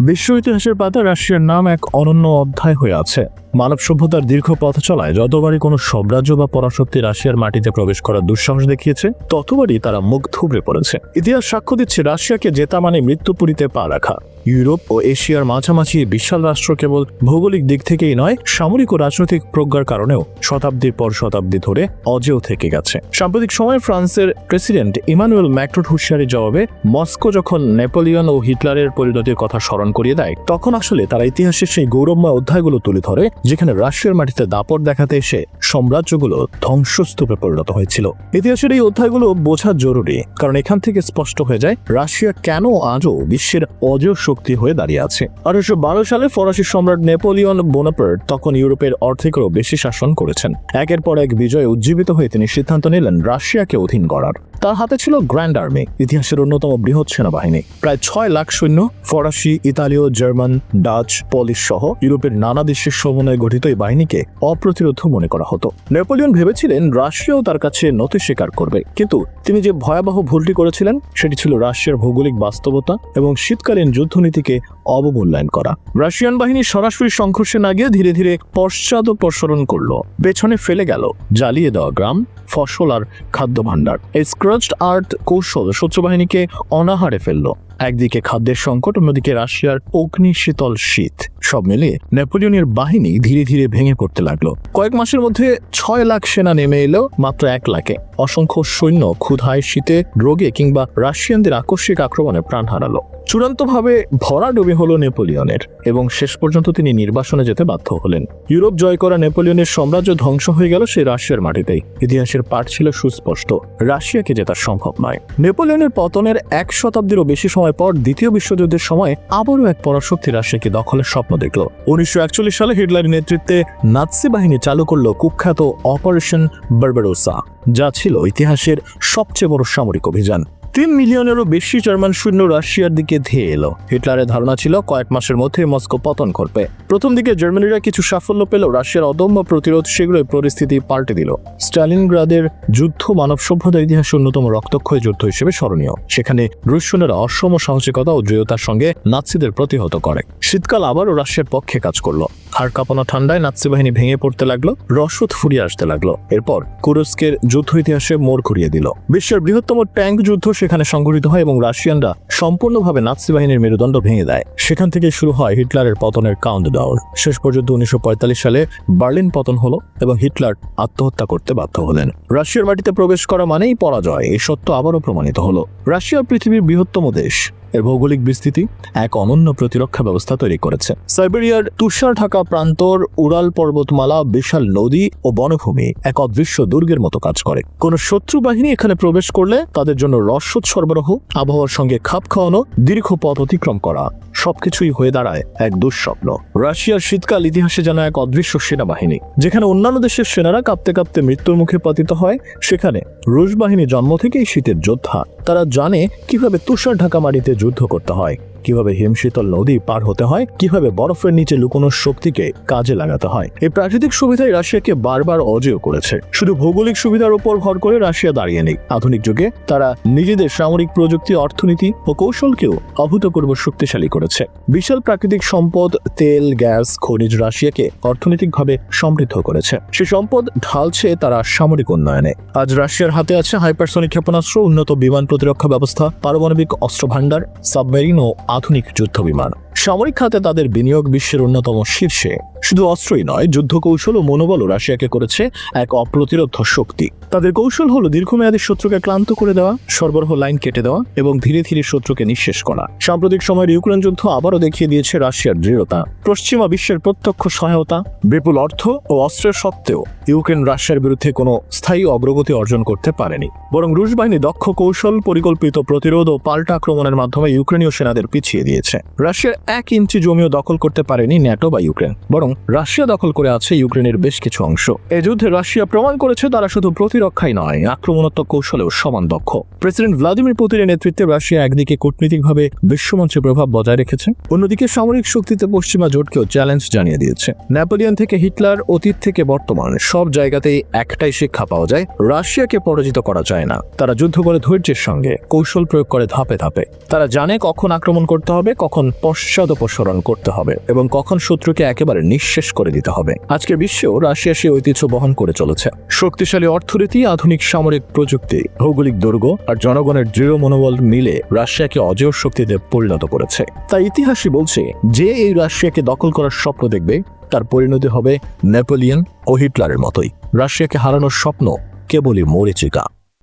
বিশ্ব ইতিহাসের পাতা রাশিয়ার নাম এক অনন্য অধ্যায় হয়ে আছে। মানব সভ্যতার দীর্ঘ পথ চলায় যতবারই কোনো সাম্রাজ্য বা পরাশক্তি রাশিয়ার মাটিতে প্রবেশ করার দুঃসাহস দেখিয়েছে, ততবারই তারা মুখ থুবড়ে পড়েছে। ইতিহাস সাক্ষ্য দিচ্ছে রাশিয়াকে জেতা মানে মৃত্যুপুরীতে পা রাখা। ইউরোপ ও এশিয়ার মাঝামাঝি বিশাল রাষ্ট্র কেবল ভৌগোলিক দিক থেকেই নয়, সামরিক ও রাজনৈতিক প্রজ্ঞার কারণেও শতাব্দীর পর শতাব্দী ধরে অজেয় থেকে গেছে। সাম্প্রতিক সময়ে ফ্রান্সের প্রেসিডেন্ট ইমানুয়েল ম্যাক্রোর হুঁশিয়ারির জবাবে মস্কো যখন নেপোলিয়ন ও হিটলারের পরিণতির কথা স্মরণ করিয়ে দেয়, তখন আসলে তারা ইতিহাসের সেই গৌরবময় অধ্যায়গুলো তুলে ধরে যেখানে রাশিয়ার মাটিতে দাপট দেখাতে এসে সাম্রাজ্যগুলো ধ্বংসস্তূপে পরিণত হয়েছিল। ইতিহাসের এই অধ্যায়গুলো বোঝা জরুরি, কারণ এখান থেকে স্পষ্ট হয়ে যায় রাশিয়া কেন আজও বিশ্বের অজেয় শক্তি হয়ে দাঁড়িয়ে আছে। আঠারোশো বারো সালে ফরাসি সম্রাট নেপোলিয়ন বোনাপার তখন ইউরোপের অর্ধেকেরও বেশি শাসন করেছেন। একের পর এক বিজয়ে উজ্জীবিত হয়ে তিনি সিদ্ধান্ত নিলেন রাশিয়াকে অধীন করার। তার হাতে ছিল গ্র্যান্ড আর্মি, ইতিহাসের অন্যতম বৃহৎ সেনাবাহিনী। প্রায় ছয় লাখ সৈন্য, ফরাসি, ইতালীয়, জার্মান, ডাচ, পলিশ সহ ইউরোপের নানা দেশের সমন্বয়ে গঠিত এই বাহিনীকে অপ্রতিরোধ মনে করা হতো। নেপোলিয়ন ভেবেছিলেন রাশিয়াও তার কাছে নথি স্বীকার করবে। কিন্তু তিনি যে ভয়াবহ ভুলটি করেছিলেন, সেটি ছিল রাশিয়ার ভৌগোলিক বাস্তবতা এবং শীতকালীন যুদ্ধনীতিকে অবমূল্যায়ন করা। রাশিয়ান বাহিনী সরাসরি সংঘর্ষে না গিয়ে ধীরে ধীরে পশ্চাদপসরণ করল। পেছনে ফেলে গেল, জ্বালিয়ে দেওয়া গ্রাম ফসল আর খাদ্য ভাণ্ডার এই স্ক্রাচড আর্ট কৌশল শত্রু বাহিনীকে অনাহারে ফেলল। একদিকে খাদ্যের সংকট, অন্যদিকে রাশিয়ার অগ্নি শীতল শীত। সব মিলিয়ে নেপোলিয়নের বাহিনী ধীরে ধীরে ভেঙে পড়তে লাগল। কয়েক মাসের মধ্যে ছয় লাখ সেনা নেমে এলো, মাত্র এক লাখে। অসংখ্য সৈন্য ক্ষুধায় শীতে রোগে কিংবা রাশিয়ানদের আকস্মিক আক্রমণে প্রাণ হারালো। চূড়ান্তভাবে ভরাডুবি হলো নেপোলিয়নের এবং শেষ পর্যন্ত তিনি নির্বাসনে যেতে বাধ্য হলেন। ইউরোপ জয় করা নেপোলিয়নের সাম্রাজ্য ধ্বংস হয়ে গেল সেই রাশিয়ার মাটিতেই। ইতিহাসের পাঠ ছিল সুস্পষ্ট, রাশিয়াকে জেতা সম্ভব নয়। নেপোলিয়নের পতনের এক শতাব্দীরও বেশি সময় পর দ্বিতীয় বিশ্বযুদ্ধের সময় আবারও এক পরাশক্তি রাশিয়াকে দখলের স্বপ্ন দেখল। উনিশশো একচল্লিশ সালে হিটলারের নেতৃত্বে নাৎসি বাহিনী চালু করল কুখ্যাত অপারেশন বারবারোসা যা ছিল ইতিহাসের সবচেয়ে বড় সামরিক অভিযান। তিন মিলিয়নেরও বেশি জার্মান সৈন্য রাশিয়ার দিকে ধেয়ে এলো। হিটলারের ধারণা ছিল কয়েক মাসের মধ্যে মস্কো পতন করবে প্রথম দিকে জার্মানিরা কিছু সাফল্য পেলেও রাশিয়ার অদম্য প্রতিরোধ শীঘ্রই পরিস্থিতি পাল্টে দিল। স্টালিনগ্রাদের যুদ্ধ মানব সভ্যতার ইতিহাসে অন্যতম রক্তক্ষয় যুদ্ধ হিসেবে স্মরণীয়। সেখানে রুশ অসম সাহসিকতা ও দৃঢ়তার সঙ্গে নাৎসিদের প্রতিহত করে। শীতকাল আবারও রাশিয়ার পক্ষে কাজ করল। হাড় কাঁপানো ঠান্ডায় নাৎসি বাহিনী ভেঙে পড়তে লাগল, রসদ ফুরিয়ে আসতে লাগল। এরপর কুরস্কের যুদ্ধ ইতিহাসে মোড় ঘুরিয়ে দিল। বিশ্বের বৃহত্তম ট্যাঙ্ক যুদ্ধ সেখানে সংঘটিত হয় এবং রাশিয়ানরা সম্পূর্ণভাবে নাৎসি বাহিনীর মেরুদণ্ড ভেঙে দেয়। সেখান থেকে শুরু হয় হিটলারের পতনের কাউন্টডাউন শেষ পর্যন্ত উনিশশো পঁয়তাল্লিশ সালে বার্লিন পতন হলো এবং হিটলার আত্মহত্যা করতে বাধ্য হলেন। রাশিয়ার মাটিতে প্রবেশ করা মানেই পরাজয়, এই সত্য আবারও প্রমাণিত হলো। রাশিয়া পৃথিবীর বৃহত্তম দেশ। এর ভৌগোলিক বিস্তৃতি এক অনন্য প্রতিরক্ষা ব্যবস্থা তৈরি করেছে। সাইবেরিয়ার তুষার ঢাকা প্রান্তর উড়াল পর্বতমালা, বিশাল নদী ও বনভূমি এক অদৃশ্য দুর্গের মতো কাজ করে। কোন শত্রু বাহিনী এখানে প্রবেশ করলে তাদের জন্য রসদ সরবরাহ, আবহাওয়ার সঙ্গে খাপ খাওয়ানো, দীর্ঘ পথ অতিক্রম করা। সবকিছুই হয়ে দাঁড়ায় এক দুঃস্বপ্ন। রাশিয়ার শীতকাল ইতিহাসে জানা এক অদৃশ্য সেনাবাহিনী। যেখানে অন্যান্য দেশের সেনারা কাঁপতে কাঁপতে মৃত্যুর মুখে পাতিত হয়, সেখানে রুশ বাহিনী জন্ম থেকেই শীতের যোদ্ধা। তারা জানে কীভাবে তুষার ঢাকা মাটিতে যুদ্ধ করতে হয়। কীভাবে হিমশীতল নদী পার হতে হয়, কীভাবে বরফের নিচে লুকোনোর শক্তিকে কাজে লাগাতে হয়, এই প্রাকৃতিক সুবিধাই রাশিয়াকে বারবার অজেয় করেছে। শুধু ভৌগোলিক সুবিধার উপর ভর করে রাশিয়া দাঁড়িয়ে নেই। আধুনিক যুগে তারা নিজেদের সামরিক প্রযুক্তি, অর্থনীতি ও কৌশলকেও অভূতপূর্ব শক্তিশালী করেছে। বিশাল প্রাকৃতিক সম্পদ, তেল, গ্যাস, খনিজ রাশিয়াকে অর্থনৈতিকভাবে সমৃদ্ধ করেছে। সে সম্পদ ঢালছে তারা সামরিক উন্নয়নে। আজ রাশিয়ার হাতে আছে হাইপারসনিক ক্ষেপণাস্ত্র, উন্নত বিমান প্রতিরক্ষা ব্যবস্থা, পারমাণবিক অস্ত্র ভাণ্ডার সাবমেরিন ও আধুনিক যুদ্ধ বিমান সামরিক খাতে তাদের বিনিয়োগ বিশ্বের অন্যতম শীর্ষে। শুধু অস্ত্রই নয় যুদ্ধ কৌশল ও মনোবলও রাশিয়াকে করেছে এক অপ্রতিরোধ শক্তি। তাদের কৌশল হলো দীর্ঘমেয়াদী শত্রুকে ক্লান্ত করে দেওয়া, সরবরাহ লাইন কেটে দেওয়া এবং ধীরে ধীরে শত্রুকে নিঃশেষ করা। সাম্প্রতিক সময়ের ইউক্রেন যুদ্ধ আবারও দেখিয়ে দিয়েছে রাশিয়ার দৃঢ়তা। পশ্চিমা বিশ্বের প্রত্যক্ষ সহায়তা, বিপুল অর্থ ও অস্ত্রের সত্ত্বেও ইউক্রেন রাশিয়ার বিরুদ্ধে কোনো স্থায়ী অগ্রগতি অর্জন করতে পারেনি। বরং রুশ বাহিনী দক্ষ কৌশল, পরিকল্পিত প্রতিরোধ ও পাল্টা আক্রমণের মাধ্যমে ইউক্রেনীয় সেনাদের পিছিয়ে দিয়েছে। রাশিয়ার এক ইঞ্চি জমিও দখল করতে পারেনি ন্যাটো বা ইউক্রেন, বরং রাশিয়া দখল করে আছে ইউক্রেনের বেশ কিছু অংশ। এ যুদ্ধে রাশিয়া প্রমাণ করেছে তারা শুধু প্রতিরক্ষাই নয়, আক্রমণাত্মক কৌশলেও সমান দক্ষ। প্রেসিডেন্ট ভ্লাদিমির পুতিনের নেতৃত্বে রাশিয়া একদিকে কূটনীতিকভাবে বিশ্বমঞ্চে প্রভাব বজায় রেখেছে, অন্যদিকে সামরিক শক্তিতে পশ্চিমা জোটকেও চ্যালেঞ্জ জানিয়ে দিয়েছে। নেপোলিয়ন থেকে হিটলার অতীত থেকে বর্তমান, সব জায়গাতেই একটাই শিক্ষা পাওয়া যায়, রাশিয়াকে পরাজিত করা যায় না। তারা যুদ্ধ করে ধৈর্যের সঙ্গে, কৌশল প্রয়োগ করে ধাপে ধাপে। তারা জানে কখন আক্রমণ করতে হবে, কখন পশ্চাৎ পশ্চাদপসরণ করতে হবে এবং কখন শত্রুকে একেবারে নিঃশেষ করে দিতে হবে। আজকের বিশ্বেও রাশিয়া সেই ঐতিহ্য বহন করে চলেছে। শক্তিশালী অর্থনীতি, আধুনিক সামরিক প্রযুক্তি, ভৌগোলিক দুর্গ আর জনগণের দৃঢ় মনোবল মিলে রাশিয়াকে অজেয় শক্তিতে পরিণত করেছে। তাই ইতিহাসই বলছে, যে এই রাশিয়াকে দখল করার স্বপ্ন দেখবে, তার পরিণতি হবে নেপোলিয়ন ও হিটলারের মতোই। রাশিয়াকে হারানোর স্বপ্ন কেবলই মরিচিকা।